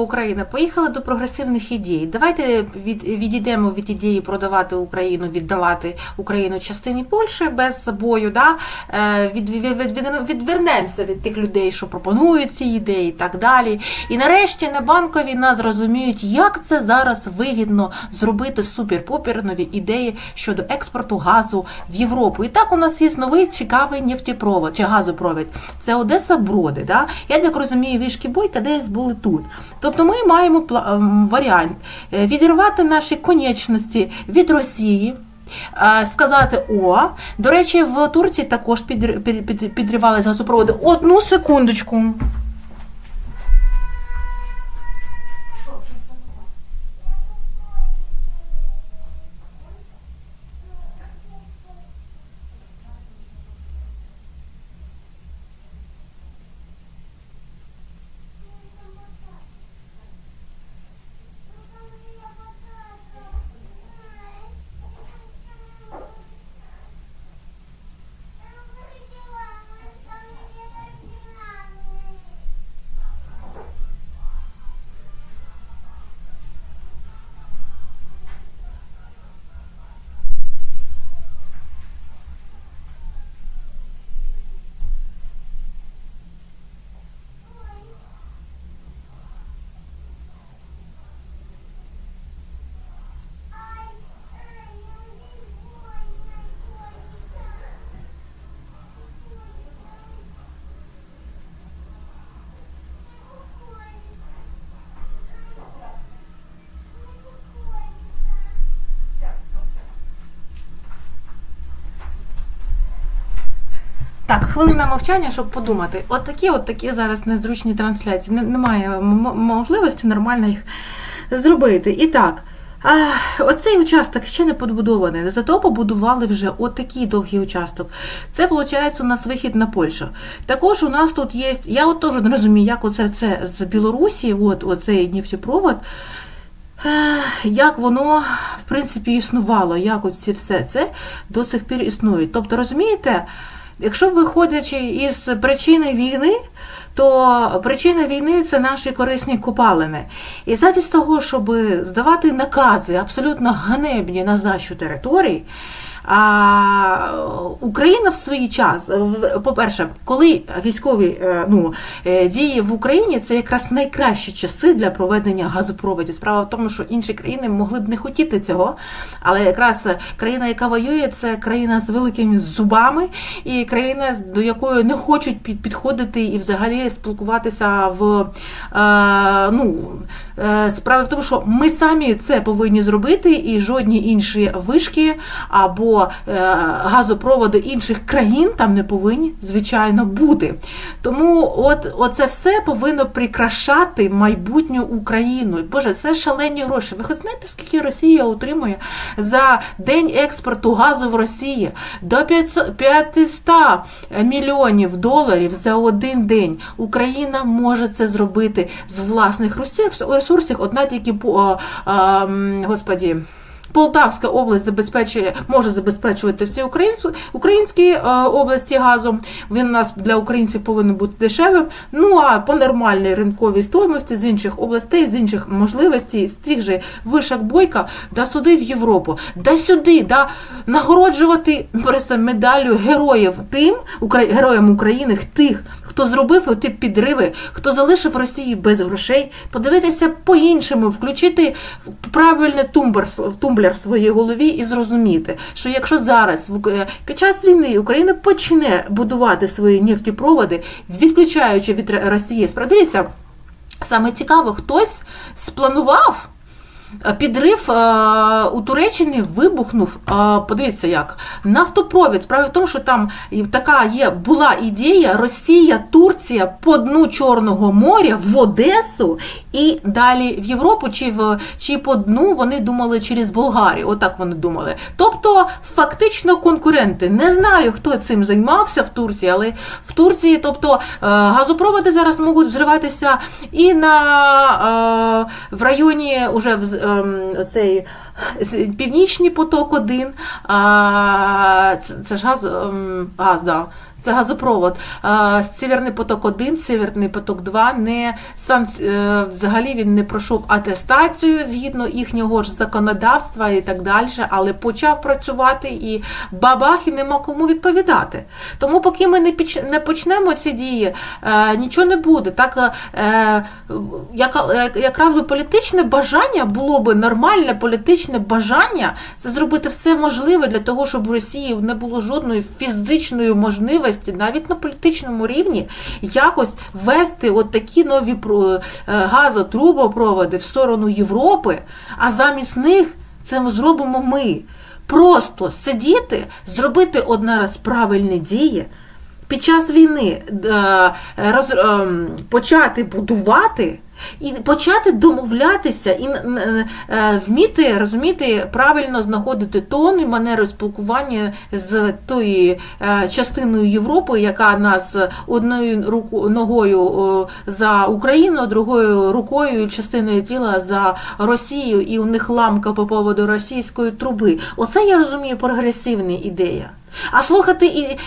Україна, поїхали до прогресивних ідей. Давайте від, відійдемо від ідеї продавати Україну, віддавати Україну частині Польщі без бою. Да? Е, від, від, від, від- відвернемося від тих людей, що пропонують ці ідеї і так далі. І нарешті на банкові нас зрозуміють, як це зараз вигідно зробити супер-попер нові ідеї щодо експорту газу в Європу. І так у нас є новий цікавий нефтепровод чи газопровід. Це Одеса Броди. Да? Я так розумію, вішки бойка десь були тут. Тобто ми маємо ем, варіант е, відірвати наші конечності від Росії. е, Сказати о, до речі, в Турції також підр- під- під- підривали газопроводи. Одну секундочку. Так, хвилина мовчання, щоб подумати. От такі, от такі зараз незручні трансляції. Немає можливості нормально їх зробити. І так. А, оцей участок ще не побудований, зато побудували вже отакий довгий участок. Це, виходить, у нас вихід на Польщу. Також у нас тут є, я от теж не розумію, як оце це з Білорусі, от оцей нефтепровод, як воно, в принципі, існувало, як оці все це до сих пір існує. Тобто, розумієте, якщо виходячи із причини війни, то причина війни це наші корисні копалини. І замість того, щоб здавати накази абсолютно ганебні на здачу територій, а Україна в свій час, по-перше, коли військові е, ну, е, дії в Україні, це якраз найкращі часи для проведення газопроводів. Справа в тому, що інші країни могли б не хотіти цього, але якраз країна, яка воює, це країна з великими зубами, і країна, до якої не хочуть під- підходити і взагалі спілкуватися в е, ну, справа в тому, що ми самі це повинні зробити, і жодні інші вишки або е, газопроводи інших країн там не повинні, звичайно, бути. Тому от оце все повинно прикрашати майбутню Україну. Боже, це шалені гроші. Ви хоч знаєте, скільки Росія отримує за день експорту газу в Росії? До 500 500 мільйонів доларів за один день. Україна може це зробити з власних ресурсів- ресурсів. Одна тільки господі. Полтавська область забезпечує, може забезпечувати всі українські е, області газом. Він у нас для українців повинен бути дешевим. Ну а по нормальній ринковій стоїмості з інших областей, з інших можливостей, з тих же вишок бойка, да сюди в Європу, да сюди, да нагороджувати просто медаллю героїв тим, героям України, тих, хто зробив ті підриви, хто залишив Росію без грошей, подивитися по-іншому, включити правильний тумблер, тумблер в своїй голові і зрозуміти, що якщо зараз під час війни Україна почне будувати свої нефтепроводи, відключаючи від Росії, справдивіться, саме цікаво, хтось спланував. Е, Підрив е, у Туреччині вибухнув. е, подивіться, як нафтопровід. Справа в тому, що там така є була ідея Росія, Турція по дну Чорного моря в Одесу і далі в Європу, чи в чи по дну вони думали через Болгарію. Отак вони думали. Тобто, фактично конкуренти. Не знаю, хто цим займався в Турції, але в Турції, тобто газопроводи зараз можуть взриватися і на в районі уже в з- ем, цей з- Північний поток 1 а, це, ж газ, ем, газ, да. Це газопровод. Северний поток 1, Северний поток 2 не сам е, взагалі він не пройшов атестацію згідно їхнього ж законодавства і так далі, але почав працювати і бабах, і нема кому відповідати. Тому поки ми не почнемо ці дії, е, нічого не буде. Так е, як, як- якраз би політичне бажання було би нормальне політичне бажання це зробити все можливе для того, щоб в Росії не було жодної фізичної можливості, навіть на політичному рівні, якось вести от такі нові е, газотрубопроводи в сторону Європи, а замість них це зробимо ми. Просто сидіти, зробити одна раз правильні дії. Під час війни е, роз, ем, почати будувати і почати домовлятися і е, вміти розуміти правильно знаходити тон і манеру спілкування з тою е, частиною Європи, яка нас одною руку ногою за Україну, другою рукою частиною тіла за Росію, і у них ламка по поводу російської труби. Оце я розумію прогресивна ідея. А слухати і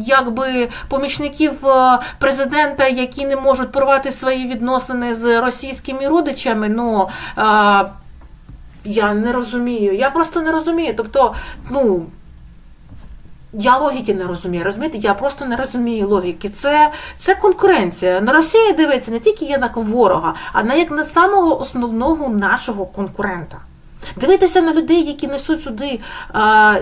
якби помічників е, президента, які не можуть порвати свої відносини з російськими родичами, ну я не розумію. Я просто не розумію. Тобто, ну. Я логіки не розумію, розумієте? Я просто не розумію логіки. Це, це конкуренція. На Росію дивиться не тільки як ворога, а на як на самого основного нашого конкурента. Дивитися на людей, які несуть сюди а,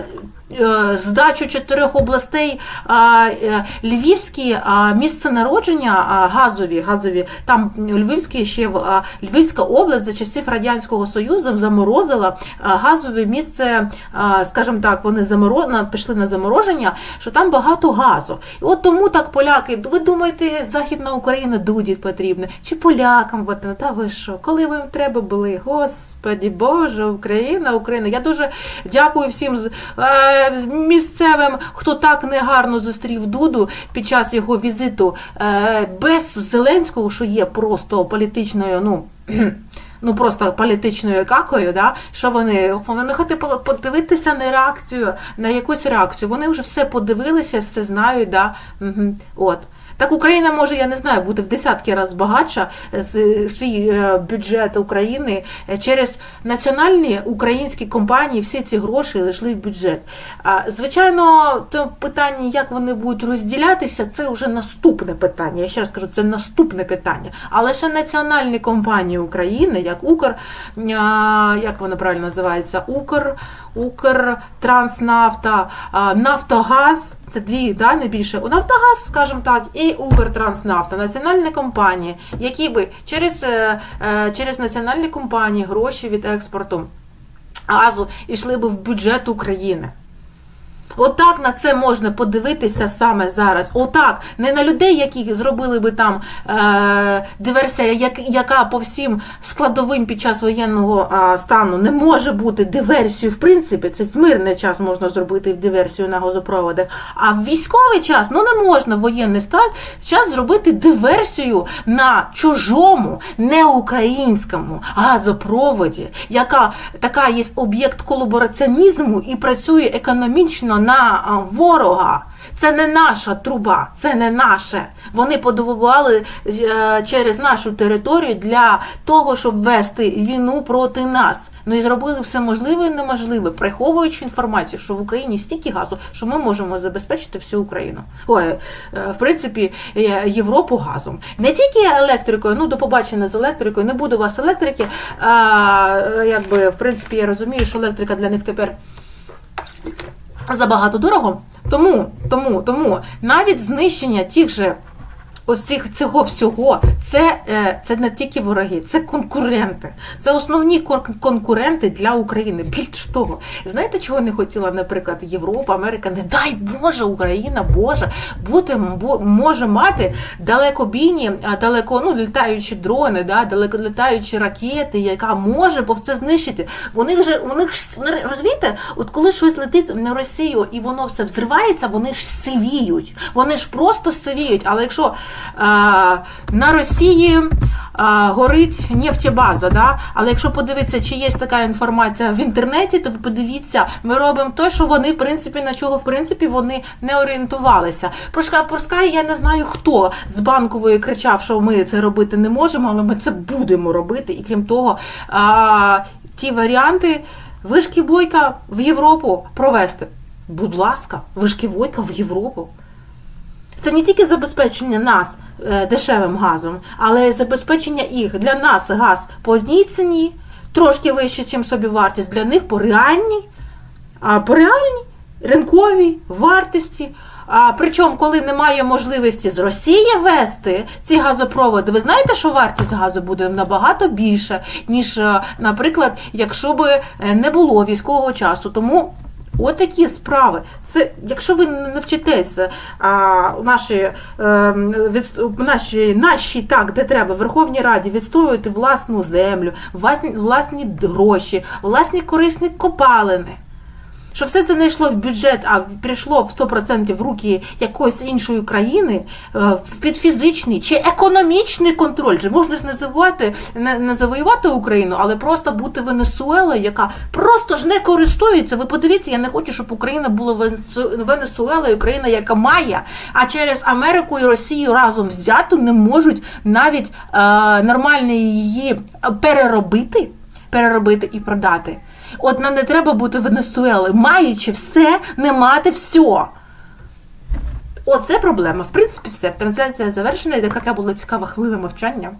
здачу чотирьох областей е, Львівські місце народження газові, газові, там Львівські ще в Львівська область за часів Радянського Союзу заморозила газове місце, скажімо так, вони заморо... на- пішли на замороження, що там багато газу. І от тому так поляки, ви думаєте, Західна Україна дуді потрібна? Чи полякам? От, та ви що? Коли ви їм треба були? Господі Боже, Україна, Україна. Я дуже дякую всім е, місцевим, хто так негарно зустрів Дуду під час його візиту е, без Зеленського, що є просто політичною, ну. Ну просто політичною какою, да? що вони вони хотіли подивитися на реакцію, на якусь реакцію. Вони вже все подивилися, все знають. Да? Угу. От. Так Україна може, я не знаю, бути в десятки разів багатша свій е, бюджет України е, через національні українські компанії. Всі ці гроші йшли в бюджет. Звичайно, то питання, як вони будуть розділятися, це вже наступне питання. Я ще раз кажу, це наступне питання. Але ще національні компанії України, як Укр, як вона правильно називається, Укр, Укртранснафта, Нафтогаз. Це дві да, найбільше. У Нафтогаз, скажімо так, і Укртранснафта, національні компанії, які би через, е, е, через національні компанії гроші від експорту газу йшли би в бюджет України. Отак на це можна подивитися саме зараз. Отак, не на людей, які зробили би там е, диверсія, як, яка по всім складовим під час воєнного а, стану не може бути диверсією. В принципі, це в мирний час можна зробити диверсію на газопроводах. А в військовий час ну не можна в воєнний стан час зробити диверсію на чужому, не українському газопроводі, яка така є об'єкт колабораціонізму і працює економічно на ворога. Це не наша труба, це не наше. Вони подобували е, через нашу територію для того, щоб вести війну проти нас. Ну і зробили все можливе і неможливе, приховуючи інформацію, що в Україні стільки газу, що ми можемо забезпечити всю Україну. Ой, е, в принципі, е, Європу газом. Не тільки електрикою, ну до побачення з електрикою, не буде у вас електрики. А, якби, в принципі, я розумію, що електрика для них тепер забагато дорого. Тому, тому, тому навіть знищення тих же ось цих цього всього, це, е, це не тільки вороги, це конкуренти. Це основні кон- конкуренти для України. Більш того, знаєте, чого не хотіла, наприклад, Європа, Америка? Не дай Боже, Україна, Боже, бути може мати далекобійні, далеко ну літаючі дрони, да, далеколітаючі ракети, яка може бо це знищити. Вони ж вони ж розумієте, от коли щось летить на Росію і воно все взривається, вони ж сивіють. Вони ж просто сивіють. Але якщо на Росії горить нефтебаза, да? але якщо подивитися, чи є така інформація в інтернеті, то подивіться, ми робимо те, що вони, в принципі, на чого в принципі вони не орієнтувалися. Про Шкапурська я не знаю, хто з банкової кричав, що ми це робити не можемо, але ми це будемо робити. І крім того, а, ті варіанти вишки бойка в Європу провести. Будь ласка, вишки бойка в Європу. Це не тільки забезпечення нас е, дешевим газом, але й забезпечення їх. Для нас газ по одній ціні, трошки вище, ніж собі вартість, для них по реальній, по реальній ринковій вартості. А, причому, коли немає можливості з Росії вести ці газопроводи, ви знаєте, що вартість газу буде набагато більше, ніж, е, наприклад, якщо б е, не було військового часу. Тому Отакі справи. Це, якщо ви не навчитеся, а, у нашій, е, від, наші, нашій так, де треба, в Верховній Раді відстоювати власну землю, власні, власні гроші, власні корисні копалини. Що все це не йшло в бюджет, а прийшло в 100% в руки якоїсь іншої країни е, під фізичний чи економічний контроль. Же можна ж називати не, не завоювати Україну, але просто бути Венесуелою, яка просто ж не користується. Ви подивіться, я не хочу, щоб Україна була Венесу- Венесуелою, країна, яка має, а через Америку і Росію разом взяту не можуть навіть е, нормально її переробити, переробити і продати. От нам не треба бути Венесуели, маючи все, не мати все. Оце проблема. В принципі, все. Трансляція завершена. І така була цікава хвилина мовчання.